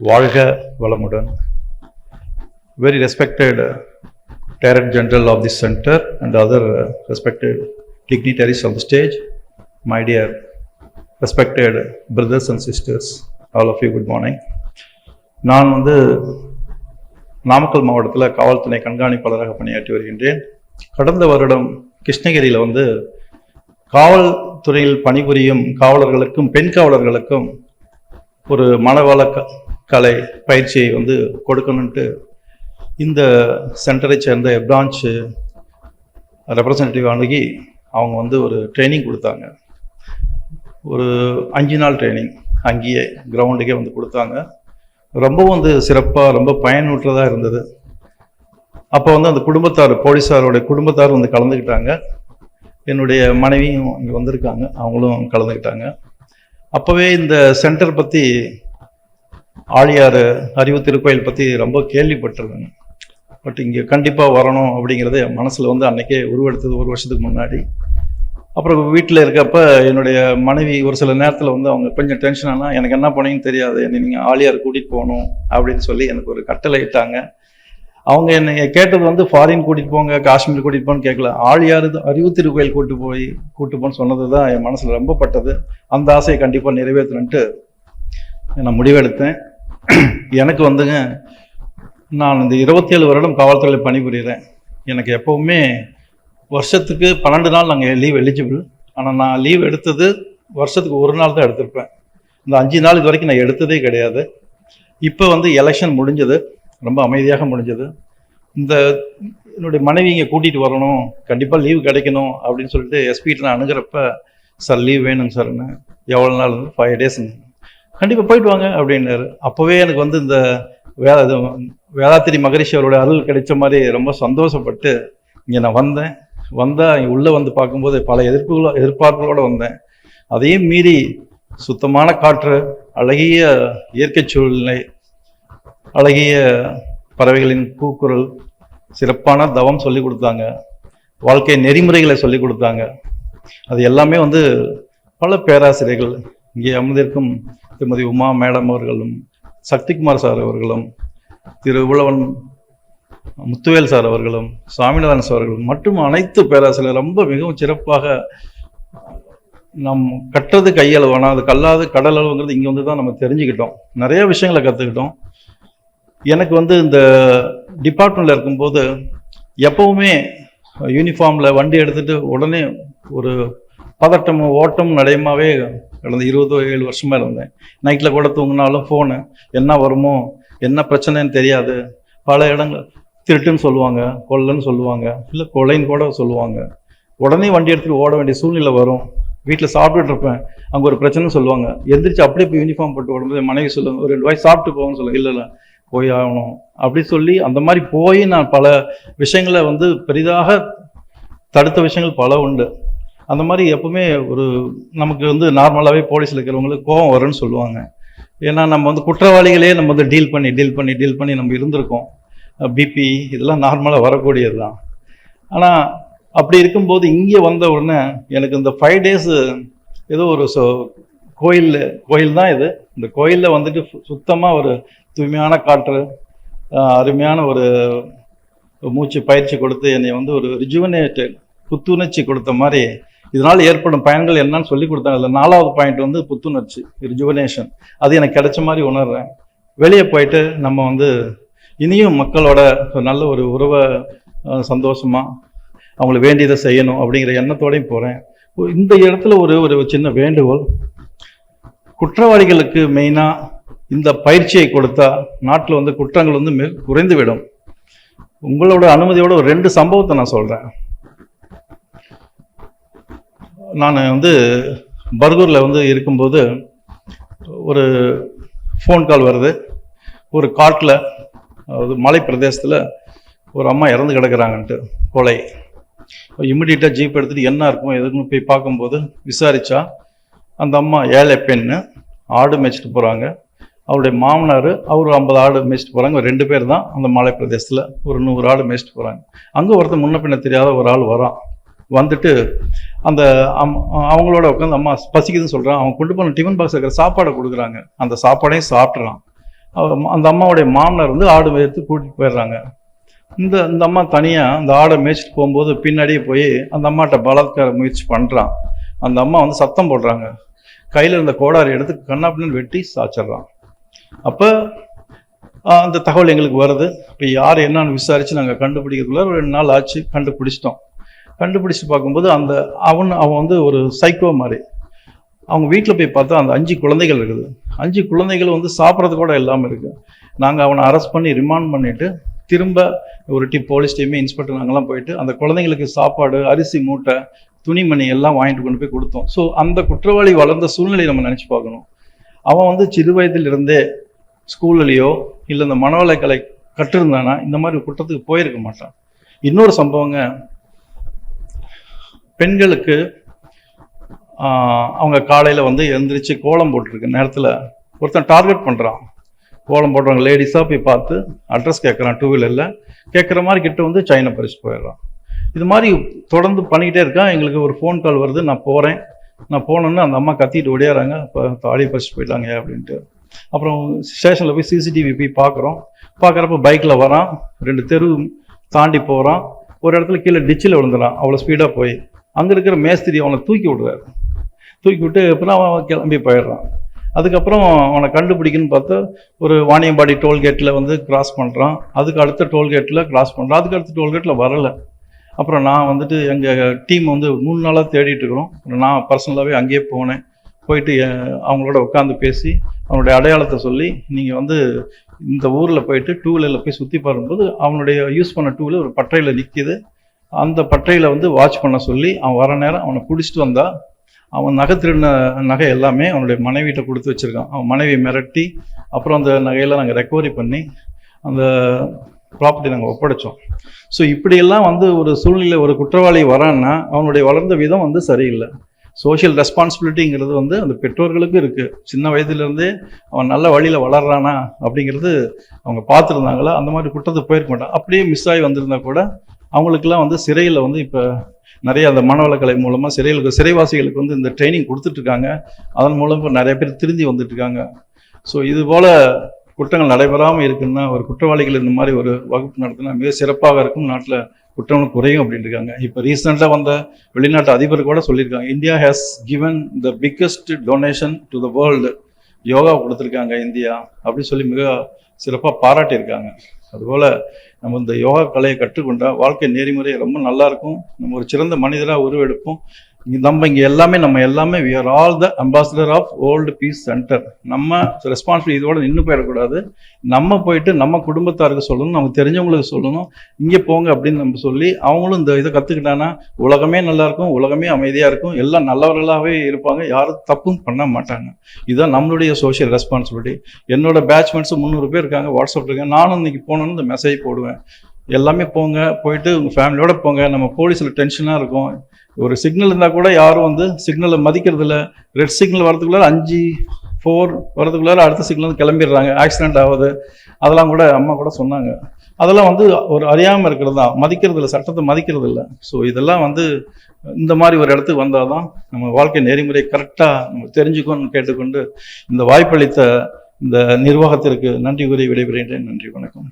வாழ்க வளமுடன் very respected uh, Director General of this center and other uh, respected dignitaries on the stage, my dear respected brothers and sisters, all of you good morning. நான் வந்து நாமக்கல் மாவட்டத்தில் காவல்துறை கண்காணிப்பாளராக பணியாற்றி வருகின்றேன் கடந்த வருடம் கிருஷ்ணகிரியில் வந்து காவல்துறையில் பணிபுரியும் காவலர்களுக்கும் பெண் காவலர்களுக்கும் ஒரு மனவள க- கலை பயிற்சியை வந்து கொடுக்கணுன்ட்டு இந்த சென்டரை சேர்ந்த பிரான்ச்சு ரெப்ரசன்டேட்டிவ் அணுகி அவங்க வந்து ஒரு ட்ரைனிங் கொடுத்தாங்க. ஒரு அஞ்சு நாள் ட்ரைனிங் அங்கேயே கிரவுண்டுக்கே வந்து கொடுத்தாங்க. ரொம்பவும் வந்து சிறப்பாக ரொம்ப பயனுற்றதாக இருந்தது. அப்போ வந்து அந்த குடும்பத்தார் போலீஸாரோடைய குடும்பத்தார் வந்து கலந்துக்கிட்டாங்க என்னுடைய மனைவியும் இங்கே வந்திருக்காங்க. அவங்களும் கலந்துக்கிட்டாங்க அப்போவே இந்த சென்டர் பற்றி ஆழியார் அறிவு திருக்கோயில் பற்றி ரொம்ப கேள்விப்பட்டிருந்தேன் பட் இங்கே கண்டிப்பாக வரணும் அப்படிங்கிறது என் மனசில் வந்து அன்னைக்கே உருவெடுத்தது ஒரு வருஷத்துக்கு முன்னாடி. அப்புறம் வீட்டில் இருக்கப்ப என்னுடைய மனைவி ஒரு சில நேரத்தில் வந்து அவங்க கொஞ்சம் டென்ஷன் ஆனால் எனக்கு என்ன பண்ணீங்கன்னு தெரியாது. என்னை நீங்கள் ஆழியார் கூட்டிகிட்டு போகணும் அப்படின்னு சொல்லி எனக்கு ஒரு கட்டளை இட்டாங்க. அவங்க என்னை கேட்டது வந்து ஃபாரின் கூட்டிகிட்டு போங்க காஷ்மீர் கூட்டிகிட்டு போன்னு கேட்கல ஆழியார் அறிவு திருக்கோயில் கூட்டு போய் கூட்டு போன்னு சொன்னது தான் என் மனசில் ரொம்ப பட்டது. அந்த ஆசையை கண்டிப்பாக நிறைவேற்றணுன்ட்டு நான் முடிவெடுத்தேன். எனக்கு வந்துங்க நான் இந்த இருபத்தேழு வருடம் காவல்துறையில் பணிபுரிகிறேன் எனக்கு எப்போவுமே வருஷத்துக்கு பன்னெண்டு நாள் நாங்கள் லீவ் எலிஜிபிள் ஆனால் நான் லீவ் எடுத்தது வருஷத்துக்கு ஒரு நாள் தான் எடுத்திருப்பேன். இந்த அஞ்சு நாள் இது வரைக்கும் நான் எடுத்ததே கிடையாது. இப்போ வந்து எலெக்ஷன் முடிஞ்சது. ரொம்ப அமைதியாக முடிஞ்சது. இந்த என்னுடைய மனைவி இங்கே கூட்டிகிட்டு வரணும். கண்டிப்பாக லீவு கிடைக்கணும் அப்படின்னு சொல்லிட்டு எஸ்பிகிட்ட நான் அணுகிறப்ப சார் லீவ் வேணுங்க சார்னு எவ்வளோ நாள்? ஃபைவ் டேஸ் கண்டிப்பாக போயிட்டு வாங்க அப்படின்னாரு. அப்போவே எனக்கு வந்து இந்த வே வேளாத்திரி மகரிஷி அவரோட அருள் கிடைச்ச மாதிரி ரொம்ப சந்தோஷப்பட்டு இங்கே நான் வந்தேன். வந்தால் இங்கே உள்ளே வந்து பார்க்கும்போது பல எதிர்ப்புகளோ எதிர்பார்ப்புகளோடு வந்தேன். அதையும் மீறி சுத்தமான காற்று அழகிய இயற்கை சூழ்நிலை அழகிய பறவைகளின் கூக்குரல் சிறப்பான தவம் சொல்லி கொடுத்தாங்க. வாழ்க்கை நெறிமுறைகளை சொல்லி கொடுத்தாங்க. அது எல்லாமே வந்து பல பேராசிரியர்கள் இங்கே அமர்ந்திருக்கும் திருமதி உமா மேடம் அவர்களும் சக்திகுமார் சார் அவர்களும் திரு உழவன் முத்துவேல் சார் அவர்களும் சுவாமிநாதன் சார் அவர்களும் மற்றும் அனைத்து பேராசிரியர் ரொம்ப மிகவும் சிறப்பாக நம் கட்டுறது கையளவு. ஆனால் அது கல்லாது கடல் அளவுங்கிறது இங்கே வந்து தான் நம்ம தெரிஞ்சுக்கிட்டோம். நிறைய விஷயங்களை கற்றுக்கிட்டோம் எனக்கு வந்து இந்த டிபார்ட்மெண்ட்டில் இருக்கும்போது எப்பவுமே யூனிஃபார்மில் வண்டி எடுத்துகிட்டு உடனே ஒரு பதட்டமும் ஓட்டம் நடையமாகவே கடந்த இருபது ஏழு வருஷமா இருந்தேன். நைட்டில் கூட தூங்கினாலும் ஃபோனு என்ன வருமோ என்ன பிரச்சனைன்னு தெரியாது. பல இடங்கள் திருட்டுன்னு சொல்லுவாங்க கொள்ளைன்னு சொல்லுவாங்க இல்லை கொலைன்னு கூட சொல்லுவாங்க. உடனே வண்டி எடுத்துட்டு ஓட வேண்டிய சூழ்நிலை வரும். வீட்டில் சாப்பிட்டுட்டு இருப்பேன். அங்கே ஒரு பிரச்சனை சொல்லுவாங்க. எந்திரிச்சு அப்படியே போய் யூனிஃபார்ம் போட்டு உடம்பு மனைவி சொல்லுவாங்க ஒரு ரெண்டு வாய் சாப்பிட்டு போகணும்னு சொல்லுவாங்க. இல்லை இல்லை போய் ஆகணும். அப்படி சொல்லி அந்த மாதிரி போய் நான் பல விஷயங்களை வந்து பெரிதாக தடுத்த விஷயங்கள் பல உண்டு. அந்த மாதிரி எப்பவுமே ஒரு நமக்கு வந்து நார்மலாகவே போலீஸில் இருக்கிறவங்களுக்கு கோவம் வரும்னு சொல்லுவாங்க. ஏன்னா நம்ம வந்து குற்றவாளிகளே நம்ம வந்து டீல் பண்ணி டீல் பண்ணி டீல் பண்ணி நம்ம இருந்திருக்கோம். பிபி இதெல்லாம் நார்மலாக வரக்கூடியது தான். ஆனால் அப்படி இருக்கும்போது இங்கே வந்த உடனே எனக்கு இந்த ஃபைவ் டேஸு ஏதோ ஒரு சோ கோயில் கோயில் தான் இது. இந்த கோயிலில் வந்துட்டு சுத்தமாக ஒரு தூய்மையான காற்று அருமையான ஒரு மூச்சு பயிற்சி கொடுத்து என்னை வந்து ஒரு ரிஜுவனேட்டு புத்துணர்ச்சி கொடுத்த மாதிரி இதனால் ஏற்படும் பயன்கள் என்னன்னு சொல்லி கொடுத்தாங்க. அதில் நாலாவது பாயிண்ட் வந்து புத்துணர்ச்சி ரிஜுவனேஷன் அது எனக்கு கிடைச்ச மாதிரி உணர்றேன். வெளியே போயிட்டு நம்ம வந்து இனியும் மக்களோட நல்ல ஒரு உறவை சந்தோஷமாக சந்தோஷமா அவங்களுக்கு வேண்டியதை செய்யணும் அப்படிங்கிற எண்ணத்தோடையும் போகிறேன் இந்த இடத்துல ஒரு ஒரு சின்ன வேண்டுகோள். குற்றவாளிகளுக்கு மெயினாக இந்த பயிற்சியை கொடுத்தா நாட்டில் வந்து குற்றங்கள் வந்து மிக குறைந்து விடும். உங்களோட அனுமதியோட ஒரு ரெண்டு சம்பவத்தை நான் சொல்கிறேன் நான் வந்து பர்கூரில் வந்து இருக்கும்போது ஒரு ஃபோன் கால் வருது. ஒரு காட்டில் அதாவது மலை பிரதேசத்தில் ஒரு அம்மா இறந்து கிடக்குறாங்கன்ட்டு கொலை. இம்மிடியட்டாக ஜீப் எடுத்துகிட்டு என்ன இருக்கும் எதுக்குன்னு போய் பார்க்கும்போது விசாரித்தா அந்த அம்மா ஏழை பெண்ணு ஆடு மேய்ச்சிட்டு போகிறாங்க அவருடைய மாமனார் அவர் ஐம்பது ஆடு மேய்ச்சிட்டு போகிறாங்க ரெண்டு பேர் தான் அந்த மலை பிரதேசத்தில் ஒரு நூறு ஆடு மேய்ச்சிட்டு போகிறாங்க அங்கே ஒருத்தர் முன்ன பின்ன தெரியாத ஒரு ஆள் வரான். வந்துட்டு அந்த அம்- அவங்களோட உட்காந்து அம்மா பசிக்குதுன்னு சொல்கிறான் அவன் கொண்டு போன டிஃபன் பாக்ஸ் இருக்கிற சாப்பாடை கொடுக்குறாங்க. அந்த சாப்பாடையும் சாப்பிட்றான். அந்த அம்மாவுடைய மாமனார் வந்து ஆடு மேய்த்து கூட்டிட்டு போயிடுறாங்க. இந்த இந்த அம்மா தனியாக அந்த ஆடை மேய்ச்சிட்டு போகும்போது பின்னாடியே போய் அந்த அம்மாட்ட பலாத்கார முயற்சி பண்ணுறான் அந்த அம்மா வந்து சத்தம் போடுறாங்க. கையில் இருந்த கோடாரி எடுத்து கண்ணாப்பின்னு வெட்டி சாச்சிட்றான். அப்போ அந்த தகவல் எங்களுக்கு வருது. இப்போ யார் என்னன்னு விசாரித்து நாங்கள் கண்டுபிடிக்கிறதுக்குள்ள ரெண்டு நாள் ஆச்சு. கண்டுபிடிச்சிட்டோம். கண்டுபிடிச்சு பார்க்கும்போது அந்த அவன் அவன் வந்து ஒரு சைக்கோ மாதிரி. அவங்க வீட்டில் போய் பார்த்தா அந்த அஞ்சு குழந்தைகள் இருக்குது. அஞ்சு குழந்தைகள் வந்து சாப்பிட்றது கூட இல்லாமல் இருக்குது நாங்கள் அவனை அரெஸ்ட் பண்ணி ரிமாண்ட் பண்ணிவிட்டு திரும்ப ஒரு டி போலீஸ் டீமே இன்ஸ்பெக்டர் நாங்கள்லாம் போயிட்டு அந்த குழந்தைங்களுக்கு சாப்பாடு அரிசி மூட்டை துணிமணி எல்லாம் வாங்கிட்டு கொண்டு போய் கொடுத்தோம். ஸோ அந்த குற்றவாளி வளர்ந்த சூழ்நிலையை நம்ம நினச்சி பார்க்கணும். அவன் வந்து சிறு வயதிலிருந்தே ஸ்கூல்லையோ இல்லை இந்த மனவளக்கலை கற்றுருந்தானா இந்த மாதிரி குற்றத்துக்கு போயிருக்க மாட்டான். இன்னொரு சம்பவங்க பெண்களுக்கு அவங்க காலையில் வந்து எழுந்திரிச்சு கோலம் போட்டிருக்க. நேரத்தில் ஒருத்தன் டார்கெட் பண்ணுறான் கோலம் போடுறவங்க லேடிஸாக போய் பார்த்து அட்ரஸ் கேட்குறான் டூ வீலரில் கேட்குற மாதிரி கிட்ட வந்து சைனை பறிச்சு போயிடுறான். இது மாதிரி தொடர்ந்து பண்ணிக்கிட்டே இருக்கான். எங்களுக்கு ஒரு ஃபோன் கால் வருது. நான் போகிறேன் நான் போனோன்னு அந்த அம்மா கத்திட்டு ஓடியாராங்க. இப்போ தாலி பறிச்சு போயிட்டாங்க அப்படின்ட்டு. அப்புறம் ஸ்டேஷனில் போய் சிசிடிவி போய் பார்க்குறோம். பார்க்குறப்ப பைக்கில் வரான். ரெண்டு தெரு தாண்டி போகிறான் ஒரு இடத்துல கீழே டிச்சில் விழுந்துறான். அவ்வளோ ஸ்பீடாக போய். அங்கே இருக்கிற மேஸ்திரி அவனை தூக்கி விடுறாரு. தூக்கி விட்டு அப்புறம் அவன் கிளம்பி போயிடுறான். அதுக்கப்புறம் அவனை கண்டுபிடிக்கணும்னு பார்த்தா ஒரு வாணியம்பாடி டோல்கேட்டில் வந்து கிராஸ் பண்ணுறான் அதுக்கு அடுத்த டோல்கேட்டில் கிராஸ் பண்ணுறான் அதுக்கு அடுத்த டோல்கேட்டில் வரலை. அப்புறம் நான் வந்துட்டு எங்கள் டீம் வந்து மூணு நாளாக தேடிட்டு இருக்கிறோம். அப்புறம் நான் பர்சனலாகவே அங்கேயே போனேன். போயிட்டு அவங்களோட உட்காந்து பேசி அவனுடைய அடையாளத்தை சொல்லி நீங்கள் வந்து இந்த ஊரில் போயிட்டு டூ வீலரில் போய் சுற்றி பாரும்போது அவனுடைய யூஸ் பண்ண டூ வீலர் ஒரு பட்டறையில் நிற்கிது அந்த பட்டையில் வந்து வாட்ச் பண்ண சொல்லி அவன் வர நேரம் அவனை பிடிச்சிட்டு வந்தா அவன் நகை திருடின நகை எல்லாமே அவனுடைய மனைவிகிட்ட கொடுத்து வச்சிருக்கான். அவன் மனைவி மிரட்டி அப்புறம் அந்த நகையெல்லாம் நாங்கள் ரெக்கவரி பண்ணி அந்த ப்ராப்பர்ட்டி நாங்கள் ஒப்படைச்சோம். ஸோ இப்படியெல்லாம் வந்து ஒரு சூழ்நிலை ஒரு குற்றவாளி வரான்னா அவனுடைய வளர்ந்த விதம் வந்து சரியில்லை. சோஷியல் ரெஸ்பான்சிபிலிட்டிங்கிறது வந்து அந்த பெற்றோர்களுக்கும் இருக்குது சின்ன வயதுலேருந்தே அவன் நல்ல வழியில் வளர்றானா அப்படிங்கிறது அவங்க பார்த்துருந்தாங்களா? அந்த மாதிரி குற்றத்துக்கு போயிருக்க மாட்டான். அப்படியே மிஸ் ஆகி வந்திருந்தா கூட அவங்களுக்கெல்லாம் வந்து சிறையில் வந்து இப்போ நிறைய அந்த மனவளக்கலை மூலமாக சிறையில் சிறைவாசிகளுக்கு வந்து இந்த ட்ரைனிங் கொடுத்துட்ருக்காங்க. அதன் மூலம் இப்போ நிறைய பேர் திருந்தி வந்துட்டுருக்காங்க ஸோ இது போல் குற்றங்கள் நடைபெறாமல் இருக்குன்னா ஒரு குற்றவாளிகள் இந்த மாதிரி ஒரு வகுப்பு நடத்தினா மிக சிறப்பாக இருக்கும். நாட்டில் குற்றங்கள் குறையும் அப்படின்னு இருக்காங்க இப்போ ரீசெண்டாக வந்த வெளிநாட்டு அதிபர் கூட சொல்லியிருக்காங்க India has given the biggest donation to the world yoga கொடுத்துருக்காங்க இந்தியா. அப்படின்னு சொல்லி மிக சிறப்பாக பாராட்டியிருக்காங்க. அதுபோல் நம்ம இந்த யோகா கலையை கற்றுக்கொண்டா வாழ்க்கை நெறிமுறை ரொம்ப நல்லா இருக்கும் நம்ம ஒரு சிறந்த மனிதராக உருவெடுப்போம். நம்ம இங்கே எல்லாமே நம்ம எல்லாமே we are all the ambassador of world peace centre நம்ம ரெஸ்பான்சிபிலிட்டி இதோட நின்று போயிடக்கூடாது. நம்ம போயிட்டு நம்ம குடும்பத்தாருக்கு சொல்லணும் நமக்கு தெரிஞ்சவங்களுக்கு சொல்லணும். இங்கே போங்க அப்படின்னு நம்ம சொல்லி அவங்களும் இந்த இதை கற்றுக்கிட்டாங்கன்னா உலகமே நல்லாயிருக்கும் உலகமே அமைதியாக இருக்கும். எல்லாம் நல்லவர்களாகவே இருப்பாங்க. யாரும் தப்பும் பண்ண மாட்டாங்க. இதுதான் நம்மளுடைய சோஷியல் ரெஸ்பான்சிபிலிட்டி என்னோட பேட்ச்மெண்ட்ஸ் முந்நூறு பேர் இருக்காங்க வாட்ஸ்அப் இருக்காங்க. நானும் இன்னைக்கு போனோன்னு இந்த மெசேஜ் போடுவேன். எல்லாமே போங்க போயிட்டு உங்கள் ஃபேமிலியோட போங்க. நம்ம போலீஸில் டென்ஷனாக இருக்கும். ஒரு சிக்னல் இருந்தால் கூட யாரும் வந்து சிக்னலை மதிக்கிறதில்ல. ரெட் சிக்னல் வரதுக்குள்ளார அஞ்சு ஃபோர் வரதுக்குள்ளார அடுத்த சிக்னல் கிளம்பிடுறாங்க. ஆக்சிடென்ட் ஆகுது. அதெல்லாம் கூட அம்மா கூட சொன்னாங்க. அதெல்லாம் வந்து ஒரு அறியாமல் இருக்கிறது தான். மதிக்கிறது இல்லை சட்டத்தை மதிக்கிறது இல்லை ஸோ இதெல்லாம் வந்து இந்த மாதிரி ஒரு இடத்துக்கு வந்தால் தான் நம்ம வாழ்க்கை நெறிமுறை கரெக்டாக நம்ம தெரிஞ்சுக்கணும்னு கேட்டுக்கொண்டு இந்த வாய்ப்பளித்த இந்த நிர்வாகத்திற்கு நன்றி கூறி விடைபெறுகின்றேன். நன்றி வணக்கம்.